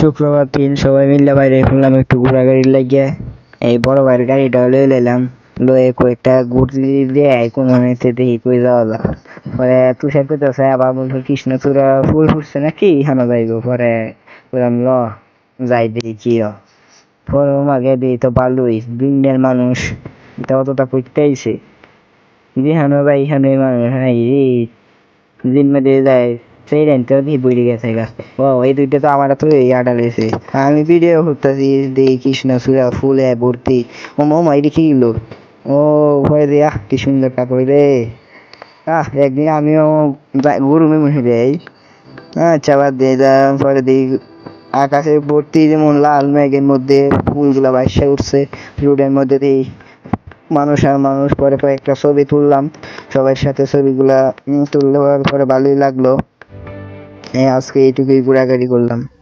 শুক্রবার দিন সবাই মিলে বাইরে শুনলাম একটু ঘোরাঘুরি লাগিয়ে। এই বড় ভাইয়ের গাড়িটা লয়ে লাইলাম। লয়ে কয়েকটা ঘুরতে দিয়ে কোনো নিতে দেখি কই যাওয়া যায় পরে তুষার করতেছে আবার বলছো কৃষ্ণচূড়া ফুল ফুটছে নাকি? হানো যাইব। পরে বললাম, ল, যাই দেখি কি। পরে মাগে দিই, তো ভালোই দিনের মানুষ, এটা অতটা করতে আইছে। যেখানে যাই এখানে মানুষ দিন মেরে যায়। সেই রেন্টও দিয়ে বুড়ি গেছে গা। ও, এই দুইটা তো আমার তো এই আডা রয়েছে আমি ভিডিও করতেছি, দেখি কৃষ্ণচূড়া ফুলে ভর্তি। ও মামা, এটা কি ও, ভয় দিয়া, কি সুন্দর কাপড় রে। আহ, একদিন আমিও গরুমে মুখে দেয় আচ্ছা বাদ দিয়ে পরে দিই আকাশে ভর্তি যেমন লাল মেঘের মধ্যে ফুলগুলা বাইসা উঠছে। রোডের মধ্যে দিই মানুষ আর মানুষ, পরে পরে একটা ছবি তুললাম। সবার সাথে ছবিগুলা তুললে পরে ভালোই লাগল। এই আজকে এইটুকুই ঘোরাঘুরি করলাম।